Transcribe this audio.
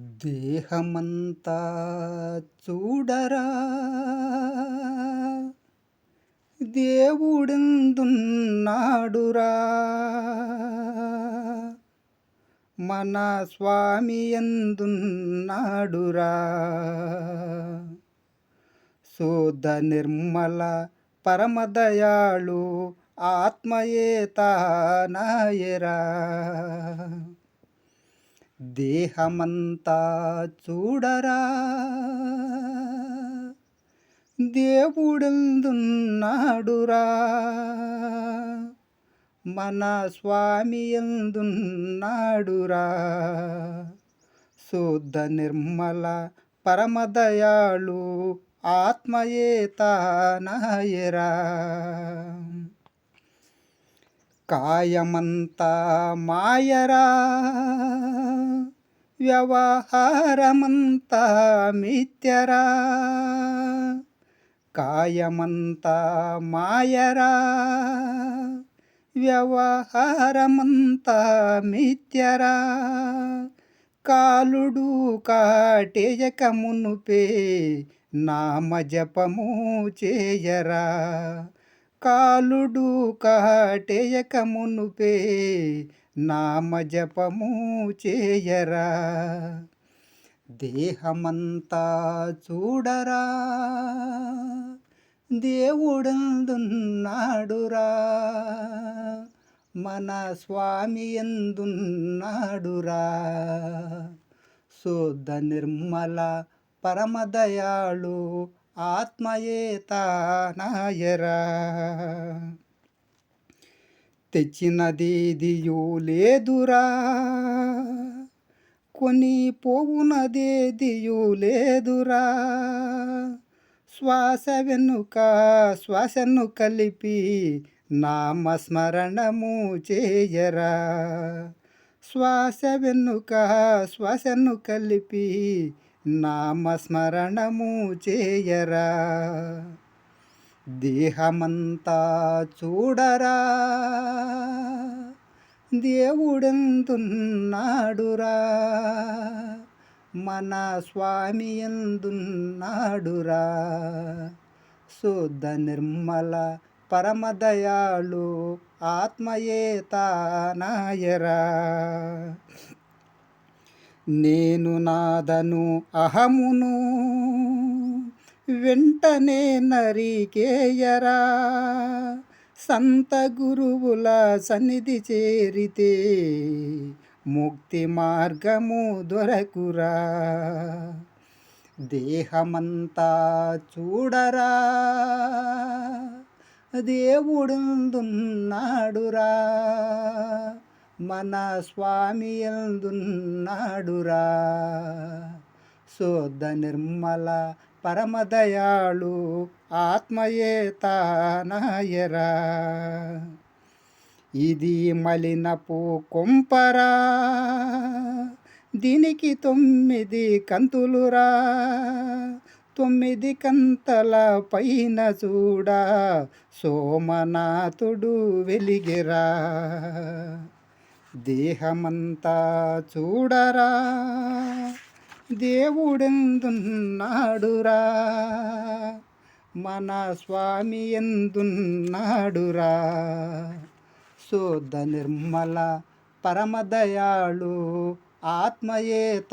దేహమంతా చూడరా? దేవుడెందున్నాడురా? మన స్వామి ఎందున్నాడురా? శుద్ధ నిర్మల పరమదయాళు ఆత్మయేతానాయరా దేహమంతా చూడరా? దేవుడెందున్నాడురా? మన స్వామి ఎందున్నాడురా? శుద్ధ నిర్మల పరమదయాళు ఆత్మయే తానాయరా కాయమంతా మాయరా? వ్యవహారమంతా మిత్యరా. కాయమంతా మాయరా. వ్యవహారమంతా మిత్యరా. కాలుడు కాటేయక మునుపే నామ జపము చేయరా. కాలుడు కాటేయక మునుపే నామ జపము చేయరా? దేహమంతా చూడరా? దేవుడందున్నాడురా? మన స్వామి ఎందున్నాడురా? శుద్ధ నిర్మల పరమదయాళు ఆత్మయేతానాయరా తానాయరా. తెచ్చినది లేదురా. కొని పోవునదేదియూ లేదురా. శ్వాస వెనుక శ్వాసను కలిపి నామస్మరణము చేయరా. శ్వాస వెనుక శ్వాసను కలిపి నామస్మరణము చేయరా? దేహమంతా చూడరా? దేవుడెందున్నాడురా? మన స్వామి ఎందున్నాడురా? శుద్ధ నిర్మల పరమదయాళు ఆత్మయేత నాయరా? నేను నాదను అహమును వెంటనే నరికేయరా. సంత గురువుల సన్నిధి చేరితే ముక్తి మార్గము దొరకురా. దేహమంతా చూడరా. దేవుడుందున్నాడురా. మన స్వామి ఎందున్నాడురా? శుద్ధ నిర్మల పరమదయాళు ఆత్మయే తానాయరా ఇది మలినపు కొంపరా? దీనికి తొమ్మిది కంతులురా? తొమ్మిది కంతల పైన చూడా? సోమనాథుడు వెలిగిరా. దేహమంతా చూడరా దేవుడెందున్నాడురా? మన స్వామి ఎందున్నాడురా? శుద్ధ నిర్మల పరమదయాళు ఆత్మయేతానాయరా